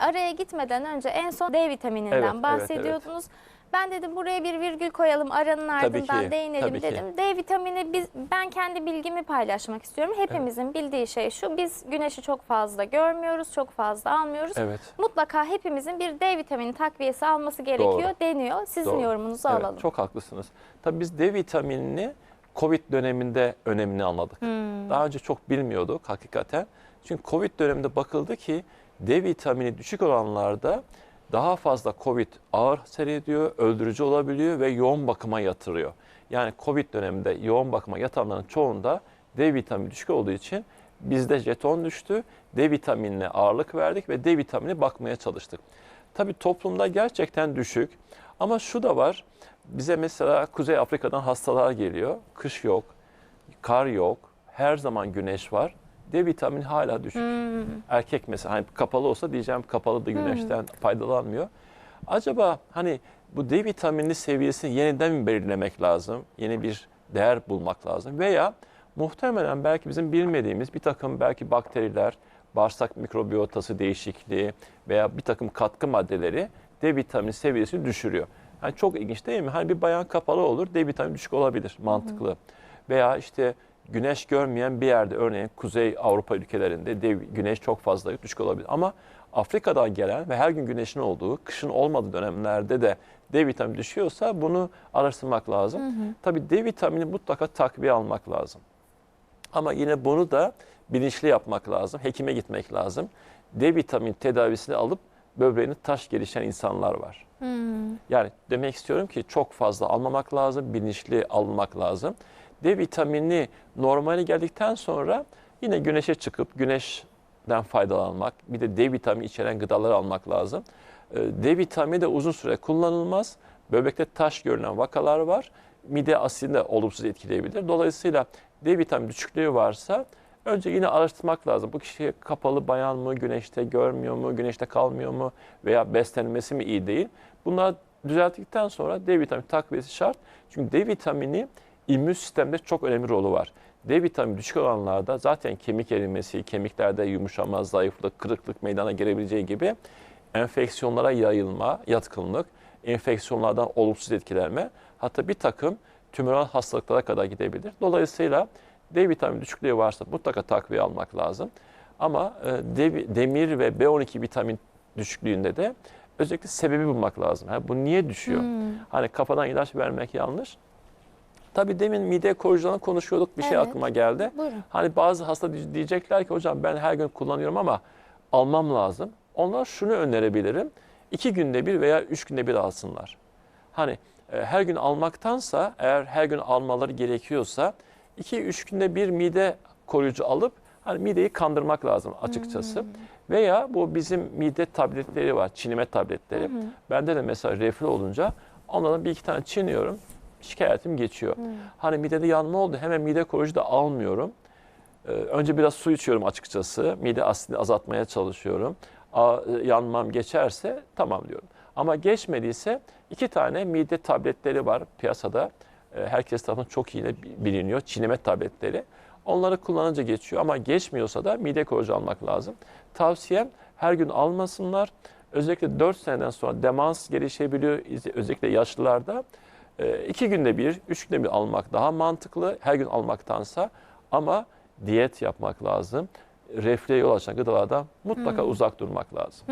araya gitmeden önce en son D vitamininden Evet, evet, bahsediyordunuz. Ben dedim buraya bir virgül koyalım aranın ardından ki, değinelim tabii ki. dedim. D vitamini biz ben kendi bilgimi paylaşmak istiyorum. Hepimizin bildiği şey şu. Biz güneşi çok fazla görmüyoruz, çok fazla almıyoruz. Evet. Mutlaka hepimizin bir D vitamini takviyesi alması gerekiyor Doğru. deniyor. Sizin Doğru. yorumunuzu Evet, alalım. Çok haklısınız. Tabii biz D vitaminini Covid döneminde önemini anladık. Hmm. Daha önce çok bilmiyorduk hakikaten. Çünkü Covid döneminde bakıldı ki D vitamini düşük olanlarda daha fazla Covid ağır seyrediyor, öldürücü olabiliyor ve yoğun bakıma yatırıyor. Yani Covid döneminde yoğun bakıma yatanların çoğunda D vitamini düşük olduğu için bizde jeton düştü. D vitaminine ağırlık verdik ve D vitamini bakmaya çalıştık. Tabii toplumda gerçekten düşük ama şu da var. Bize mesela Kuzey Afrika'dan hastalar geliyor. Kış yok, kar yok, her zaman güneş var. D vitamini hala düşük. Hmm. Erkek mesela hani kapalı olsa diyeceğim kapalı da güneşten faydalanmıyor. Acaba hani bu D vitamini seviyesini yeniden mi belirlemek lazım? Yeni bir değer bulmak lazım. Veya muhtemelen belki bizim bilmediğimiz bir takım belki bakteriler, bağırsak mikrobiyotası değişikliği veya bir takım katkı maddeleri D vitamini seviyesini düşürüyor. Yani çok ilginç değil mi? Hani bir bayan kapalı olur, D vitamini düşük olabilir, mantıklı. Veya işte güneş görmeyen bir yerde örneğin Kuzey Avrupa ülkelerinde dev, güneş çok fazla düşük olabilir. Ama Afrika'dan gelen ve her gün güneşin olduğu, kışın olmadığı dönemlerde de D vitamini düşüyorsa bunu araştırmak lazım. Tabii D vitamini mutlaka takviye almak lazım. Ama yine bunu da bilinçli yapmak lazım. Hekime gitmek lazım. D vitamini tedavisini alıp böbreğine taş gelişen insanlar var. Hmm. Yani demek istiyorum ki çok fazla almamak lazım, bilinçli almak lazım. D vitamini normale geldikten sonra yine güneşe çıkıp güneşten faydalanmak, bir de D vitamini içeren gıdaları almak lazım. Ee, D vitamini de uzun süre kullanılmaz. Böbrekte taş görülen vakalar var. Mide asidini olumsuz etkileyebilir. Dolayısıyla D vitamini düşüklüğü varsa önce yine araştırmak lazım. Bu kişi kapalı bayan mı, güneşte görmüyor mu, güneşte kalmıyor mu veya beslenmesi mi iyi değil. Bunlar düzelttikten sonra D vitamini takviyesi şart. Çünkü D vitamini immün sistemde çok önemli rolü var. D vitamini düşük olanlarda zaten kemik erimesi, kemiklerde yumuşama, zayıflık, kırıklık meydana gelebileceği gibi enfeksiyonlara yayılma, yatkınlık, enfeksiyonlardan olumsuz etkilenme, hatta bir takım tümöral hastalıklara kadar gidebilir. Dolayısıyla D vitamini düşüklüğü varsa mutlaka takviye almak lazım. Ama e, de- demir ve B12 vitamin düşüklüğünde de özellikle sebebi bulmak lazım. Ha, bu niye düşüyor? Hmm. Hani kafadan ilaç vermek yanlış. Tabii demin mide koruyucularını konuşuyorduk. Bir şey Evet. aklıma geldi. Buyurun. Hani bazı hasta diye- diyecekler ki hocam ben her gün kullanıyorum ama almam lazım. Onlar şunu önerebilirim. İki günde bir veya üç günde bir alsınlar. Hani e, her gün almaktansa eğer her gün almaları gerekiyorsa iki üç günde bir mide koruyucu alıp hani mideyi kandırmak lazım açıkçası. Veya bu bizim mide tabletleri var, çiğneme tabletleri. Bende de mesela reflü olunca onlardan bir iki tane çiğniyorum. Şikayetim geçiyor. Hani midede yanma oldu hemen mide koruyucu da almıyorum. Ee, önce biraz su içiyorum açıkçası. Mide asidini azaltmaya çalışıyorum. A, e, yanmam geçerse tamam diyorum. Ama geçmediyse iki tane mide tabletleri var piyasada. Ee, herkes tarafından çok iyi biliniyor. Çiğneme tabletleri. Onları kullanınca geçiyor ama geçmiyorsa da mide koruyucu almak lazım. Tavsiyem her gün almasınlar. Özellikle 4 seneden sonra demans gelişebiliyor. Özellikle yaşlılarda. Ee, iki günde bir, üç günde bir almak daha mantıklı. Her gün almaktansa ama diyet yapmak lazım. Reflüye yol açan gıdalardan mutlaka uzak durmak lazım.